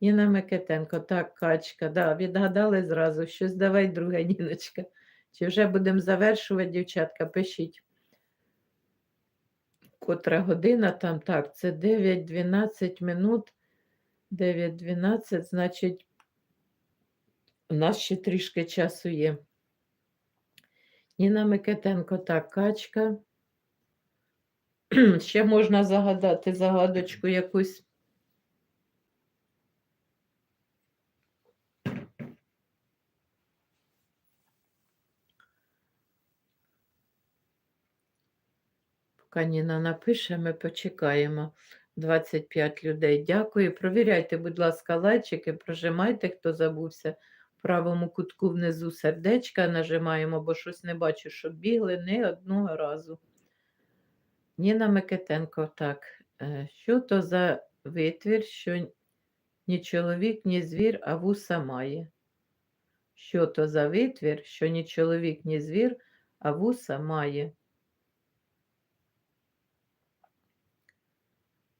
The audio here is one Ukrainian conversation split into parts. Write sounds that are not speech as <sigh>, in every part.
Ніна Микитенко, так, качка, да, відгадали зразу. Щось давай друге, Ніночка. Чи вже будемо завершувати, дівчатка, пишіть. Котра година там, так, це 9-12 минут. 9-12, значить, у нас ще трішки часу є. Ніна Микитенко, так, качка. <clears throat> Ще можна загадати загадочку якусь. Поки Ніна напише, ми почекаємо. 25 людей. Дякую. Провіряйте, будь ласка, лайчики, прожимайте, хто забувся. В правому кутку внизу сердечка нажимаємо, бо щось не бачу, щоб бігли не одного разу. Ніна Микитенко, так. е, Що то за витвір, що ні чоловік, ні звір, а вуса має? Що то за витвір, що ні чоловік, ні звір, а вуса має?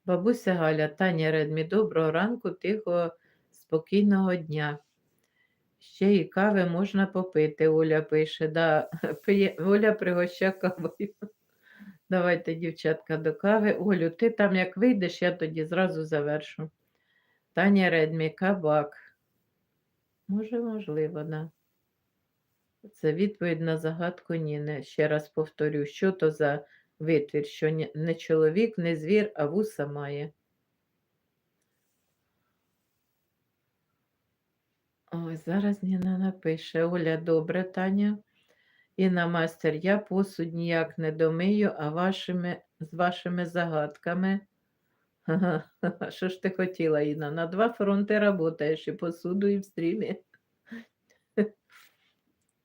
Бабуся Галя, Таня Редмі, доброго ранку, тихого, спокійного дня. Ще і кави можна попити, Оля пише. Да, <laughs> Оля пригоща кавою. <laughs> Давайте, дівчатка, до кави. Олю, ти там як вийдеш, я тоді зразу завершу. Таня Редмі, кабак. Може, можливо, да. Це відповідь на загадку Ніни. Ще раз повторю, що то за витвір, що не чоловік, не звір, а вуса має. Ой, зараз Ніна напише. Оля, добре, Таня. Інна майстер, я посуд ніяк не домию, а вашими, з вашими загадками. Ага, <laughs> Що ж ти хотіла, Інна? На два фронти работаєш і посуду, і в стрімі. <laughs>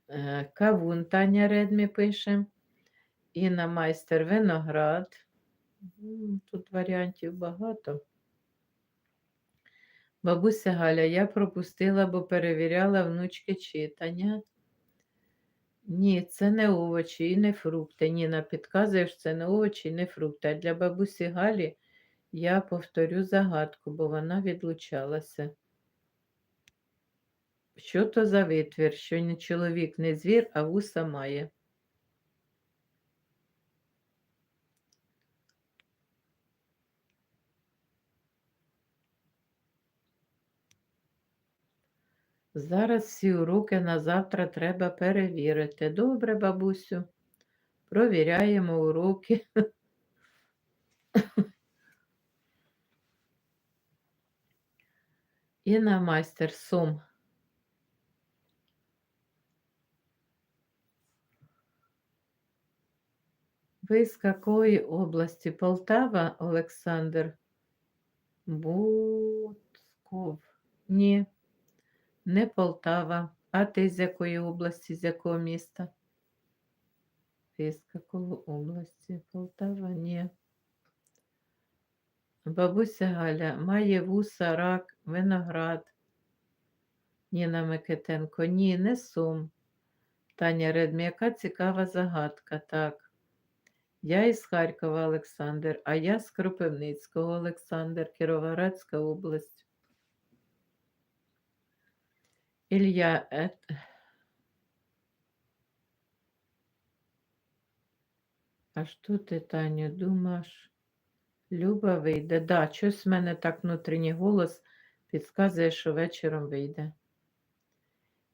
Е, Кавун Таня Редмі пише. Інна майстер виноград. Тут варіантів багато. Бабуся Галя, я пропустила, бо перевіряла внучки читання. Ні, це не овочі і не фрукти. Ніна, підказуєш, це не овочі і не фрукти. А для бабусі Галі я повторю загадку, бо вона відлучалася. Що то за витвір, що не чоловік, не звір, а вуса має? Зараз всі уроки на завтра треба перевірити. Добре, бабусю. Провіряємо уроки. <laughs> Інна майстер сум. Ви з якої області? Полтава, Олександр? Бутков. Ні, не Полтава. А ти з якої області, з якого міста? Ти з якої області? Полтава? Ні. Бабуся Галя має вуса, рак, виноград. Ніна Микитенко. Ні, не сум. Таня Редмі, яка цікава загадка, так. Я із Харкова, Олександр, а я з Кропивницького, Олександр, Кіровоградська область. Ілля, е... а що ти, Таню, думаєш? Люба вийде. Да, щось в мене так внутрішній голос підказує, що вечором вийде.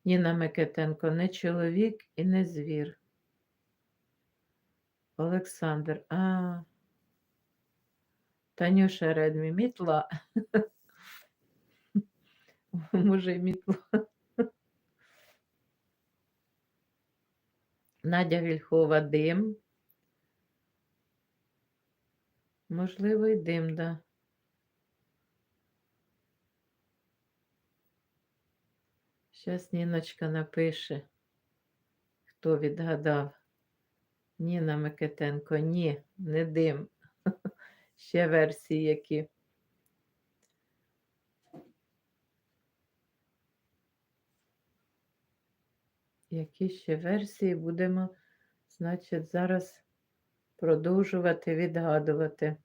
Ніна Микитенко, не чоловік і не звір. Олександр, а. Танюша Редмі, мітла. <laughs> Може, мітла. Надя Вільхова дим. Можливо, й дим, да. Щас Ніночка напише, хто відгадав. Ніна Микитенко, ні, не дим. <laughs> Ще версії які. Які ще версії будемо, значить, зараз продовжувати відгадувати.